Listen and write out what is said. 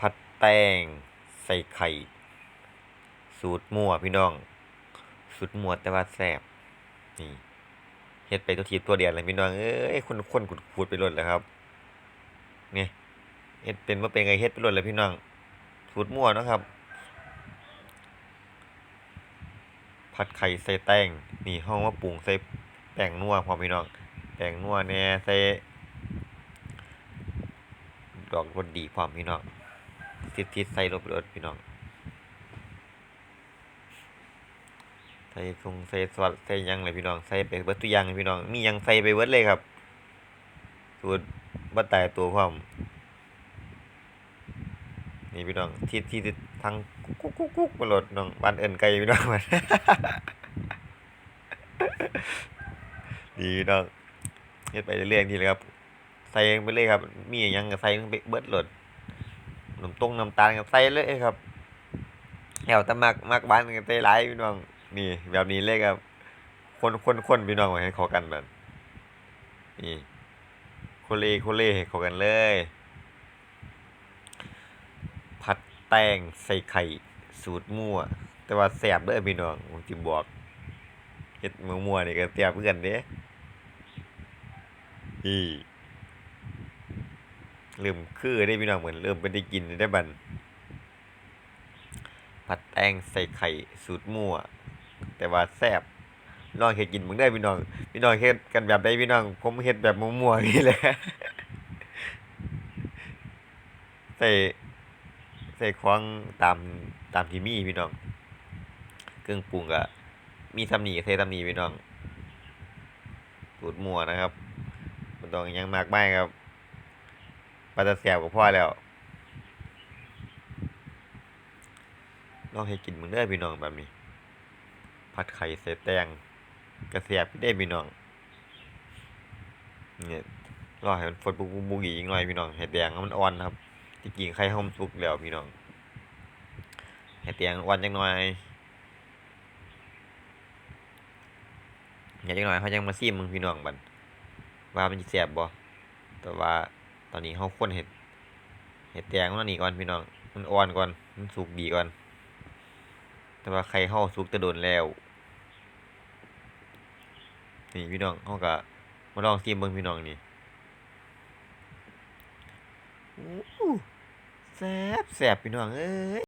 ผัดแตงใส่ไข่ สูตรมั่วพี่น้อง สูตรมั่วแต่ว่าแซ่บนี่เฮ็ดไปตัวทีตัวเดียวเลยพี่น้องเอ้ยคนคนขุดขูดไปหลดแล้วครับนี่เฮ็ดเป็นว่าเป็นไงเฮ็ดไปหลดเลยพี่น้องสูตรมั่วนะครับ ผัดไข่ใส่แตงนี่ห้องว่าปรุงใส่แป้งนัวพร้อมพี่น้องแป้งนัวแหน่ยใส่ดอกรสดีพร้อมพี่น้อง ทิดทิดใส่ลงไปเลยพี่น้องใส่ทรงใส่ซอสใส่ยังเลยพี่น้องใส่ไปเบิดทุย่างพี่น้องมียังใส่ไปเบิดเลยครับสูตรบ่ตายตัวพร้อมนี่พี่น้องทิดทิดทางกุ๊กกุ๊กกุ๊กมาโหลดน้องบ้านเอินไก่พี่น้องมันดีพี่น้องเฮ็ดไปเรื่อยๆนี่เลยครับ ใส่ไปเลยครับ มียังใส่ไปเบิดโหลด น้ำตรงน้ำตาลก็ใส่เลยครับแล้วแต่มักมักบ้านก็ใส่หลายพี่น้อง นี่ แบบนี้เลยครับ คนคนคนพี่น้องไว้ให้เข้ากันแบบนี่โคเลโคเลให้เข้ากันเลย ผัดแตงใส่ไข่สูตรมั่ว แต่ว่าแซ่บเด้อพี่น้องผมสิบอกเฮ็ดมั่วๆนี่ก็แซ่บคือกันเด้อี เริ่มคือได้พี่น้องเหมือนเริ่มเป็นได้กินได้บัดผัดแตงใส่ไข่สูตรมั่ว แต่ว่าแซ่บลองเฮ็ดกินมึงได้พี่น้องพี่น้องเฮ็ดกันแบบใดพี่น้อง ผมเฮ็ดแบบมั่วๆนี่แหละใส่ใส่ของตามตามที่มีพี่น้องเครื่องปรุงก็มีตำหนิใส่ตำหนิพี่น้องสูตรมั่วนะครับบ่ต้องยังมากมายครับ ปลาตะแซ่บก็พอแล้วลองให้กินมึงเด้อพี่น้องแบบนี้ ผัดไข่ใส่แตงกระแซ่บได้พี่น้องเนี่ยรอให้มันฟดบุกบุกบุกอีกหน่อยพี่น้องให้แดงให้มันอ่อนครับที่จริงไข่หอมสุกแล้วพี่น้องให้แดงอ่อนจังหน่อยอย่าจังหน่อยเขายังมาซิมมึงพี่น้องบัดว่ามันสิแซ่บบ่แต่ว่า ตอนนี้เขาคนเห็ดเห็ดแดงมันนี่ก่อนพี่น้องมันอ่อนก่อนมันสุกดีก่อน แต่ว่าไข่เฮาสุกจะโดนแล้วนี่พี่น้องเขาก็มาลองซีมเบิ้งพี่น้องนี่แซ่บแซ่บพี่น้องเอ้ย